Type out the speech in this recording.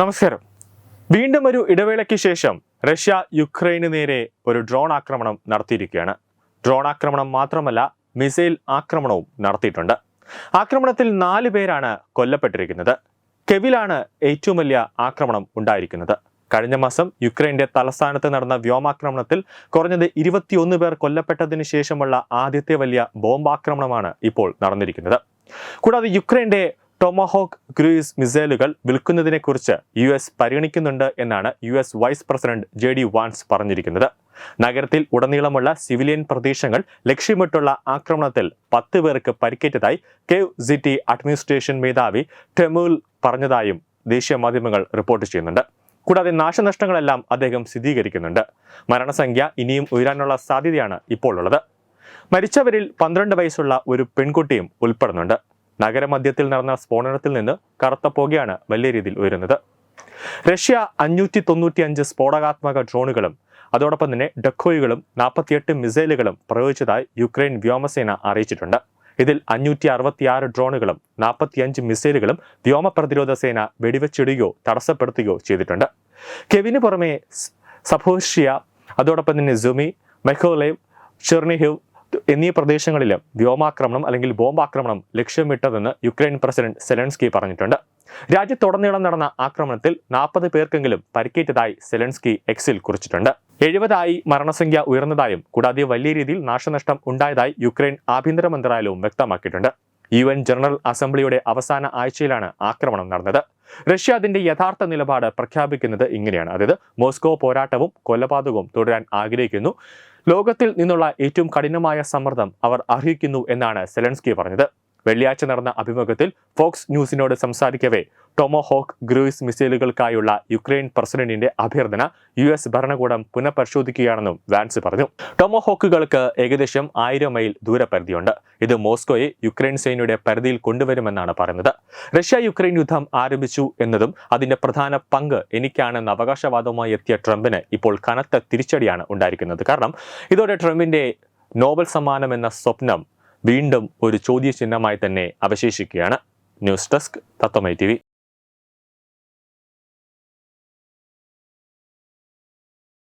നമസ്കാരം. വീണ്ടും ഒരു ഇടവേളയ്ക്ക് ശേഷം റഷ്യ യുക്രൈന് നേരെ ഒരു ഡ്രോൺ ആക്രമണം നടത്തിയിരിക്കുകയാണ്. ഡ്രോൺ ആക്രമണം മാത്രമല്ല മിസൈൽ ആക്രമണവും നടത്തിയിട്ടുണ്ട്. ആക്രമണത്തിൽ നാല് പേരാണ് കൊല്ലപ്പെട്ടിരിക്കുന്നത്. കെവിലാണ് ഏറ്റവും വലിയ ആക്രമണം ഉണ്ടായിരിക്കുന്നത്. കഴിഞ്ഞ മാസം യുക്രൈന്റെ തലസ്ഥാനത്ത് നടന്ന വ്യോമാക്രമണത്തിൽ കുറഞ്ഞത് ഇരുപത്തിയൊന്ന് പേർ കൊല്ലപ്പെട്ടതിന് ശേഷമുള്ള ആദ്യത്തെ വലിയ ബോംബാക്രമണമാണ് ഇപ്പോൾ നടന്നിരിക്കുന്നത്. കൂടാതെ യുക്രൈന്റെ ടൊമഹോക്ക് ക്രൂയിസ് മിസൈലുകൾ വിൽക്കുന്നതിനെക്കുറിച്ച് യു എസ് പരിഗണിക്കുന്നുണ്ട് എന്നാണ് U S vice president J D Vance പറഞ്ഞിരിക്കുന്നത്. നഗരത്തിൽ ഉടനീളമുള്ള സിവിലിയൻ പ്രദേശങ്ങൾ ലക്ഷ്യമിട്ടുള്ള ആക്രമണത്തിൽ പത്ത് പേർക്ക് പരിക്കേറ്റതായി കേവ് സിറ്റി അഡ്മിനിസ്ട്രേഷൻ മേധാവി ടെമുൽ പറഞ്ഞതായും ദേശീയ മാധ്യമങ്ങൾ റിപ്പോർട്ട് ചെയ്യുന്നുണ്ട്. കൂടാതെ നാശനഷ്ടങ്ങളെല്ലാം അദ്ദേഹം സ്ഥിരീകരിക്കുന്നുണ്ട്. മരണസംഖ്യ ഇനിയും ഉയരാനുള്ള സാധ്യതയാണ് ഇപ്പോൾ ഉള്ളത് മരിച്ചവരിൽ പന്ത്രണ്ട് വയസ്സുള്ള ഒരു പെൺകുട്ടിയും ഉൾപ്പെടുന്നുണ്ട്. നഗരമധ്യത്തിൽ നടന്ന സ്ഫോടനത്തിൽ നിന്ന് കറുത്ത പുകയാണ് വലിയ രീതിയിൽ ഉയരുന്നത്. റഷ്യ അഞ്ഞൂറ്റി തൊണ്ണൂറ്റി അഞ്ച് സ്ഫോടകാത്മക ഡ്രോണുകളും അതോടൊപ്പം തന്നെ ഡക്കോയുകളും നാൽപ്പത്തിയെട്ട് മിസൈലുകളും പ്രയോഗിച്ചതായി യുക്രൈൻ വ്യോമസേന അറിയിച്ചിട്ടുണ്ട്. ഇതിൽ അഞ്ഞൂറ്റി അറുപത്തിയാറ് ഡ്രോണുകളും നാൽപ്പത്തിയഞ്ച് മിസൈലുകളും വ്യോമ പ്രതിരോധ സേന വെടിവെച്ചിടുകയോ തടസ്സപ്പെടുത്തുകയോ ചെയ്തിട്ടുണ്ട്. കെവിന് പുറമെ സഫോഷ്യ അതോടൊപ്പം തന്നെ സുമി മെഖോലേവ് ചെർണിഹിവ് എന്നീ പ്രദേശങ്ങളിൽ വ്യോമാക്രമണം അല്ലെങ്കിൽ ബോംബാക്രമണം ലക്ഷ്യമിട്ടതെന്ന് യുക്രൈൻ പ്രസിഡന്റ് സെലൻസ്കി പറഞ്ഞിട്ടുണ്ട്. രാജ്യത്തുടനീളം നടന്ന ആക്രമണത്തിൽ നാൽപ്പത് പേർക്കെങ്കിലും പരിക്കേറ്റതായി സെലൻസ്കി എക്സിൽ കുറിച്ചിട്ടുണ്ട്. എഴുപതായി മരണസംഖ്യ ഉയർന്നതായും കൂടാതെ വലിയ രീതിയിൽ നാശനഷ്ടം ഉണ്ടായതായി യുക്രൈൻ ആഭ്യന്തര മന്ത്രാലയവും വ്യക്തമാക്കിയിട്ടുണ്ട്. യു എൻ ജനറൽ അസംബ്ലിയുടെ അവസാന ആഴ്ചയിലാണ് ആക്രമണം നടന്നത്. റഷ്യ അതിന്റെ യഥാർത്ഥ നിലപാട് പ്രഖ്യാപിക്കുന്നത് ഇങ്ങനെയാണ്. അതായത് മോസ്കോ പോരാട്ടവും കൊലപാതകവും തുടരാൻ ആഗ്രഹിക്കുന്നു. ലോകത്തിൽ നിന്നുള്ള ഏറ്റവും കഠിനമായ സമ്മർദ്ദം അവർ അർഹിക്കുന്നു എന്നാണ് സെലൻസ്കി പറഞ്ഞത്. വെള്ളിയാഴ്ച നടന്ന അഭിമുഖത്തിൽ ഫോക്സ് ന്യൂസിനോട് സംസാരിക്കവേ ടൊമോഹോക്ക് ഗ്രൂയിസ് മിസൈലുകൾക്കായുള്ള യുക്രൈൻ പ്രസിഡന്റിന്റെ അഭ്യർത്ഥന യു എസ് ഭരണകൂടം പുനഃപരിശോധിക്കുകയാണെന്നും വാൻസ് പറഞ്ഞു. ടൊമോഹോക്കുകൾക്ക് ഏകദേശം ആയിരം മൈൽ ദൂരപരിധിയുണ്ട്. ഇത് മോസ്കോയെ യുക്രൈൻ സേനയുടെ പരിധിയിൽ കൊണ്ടുവരുമെന്നാണ് പറയുന്നത്. റഷ്യ യുക്രൈൻ യുദ്ധം ആരംഭിച്ചു എന്നതും അതിന്റെ പ്രധാന പങ്ക് എനിക്കാണെന്ന അവകാശവാദവുമായി എത്തിയ ട്രംപിന് ഇപ്പോൾ കനത്ത തിരിച്ചടിയാണ് ഉണ്ടായിരിക്കുന്നത്. കാരണം ഇതോടെ ട്രംപിന്റെ നോബൽ സമ്മാനം എന്ന സ്വപ്നം വീണ്ടും ഒരു ചോദ്യചിഹ്നമായി തന്നെ അവശേഷിക്കുകയാണ്. ന്യൂസ് ഡെസ്ക് തത്വമൈ ടി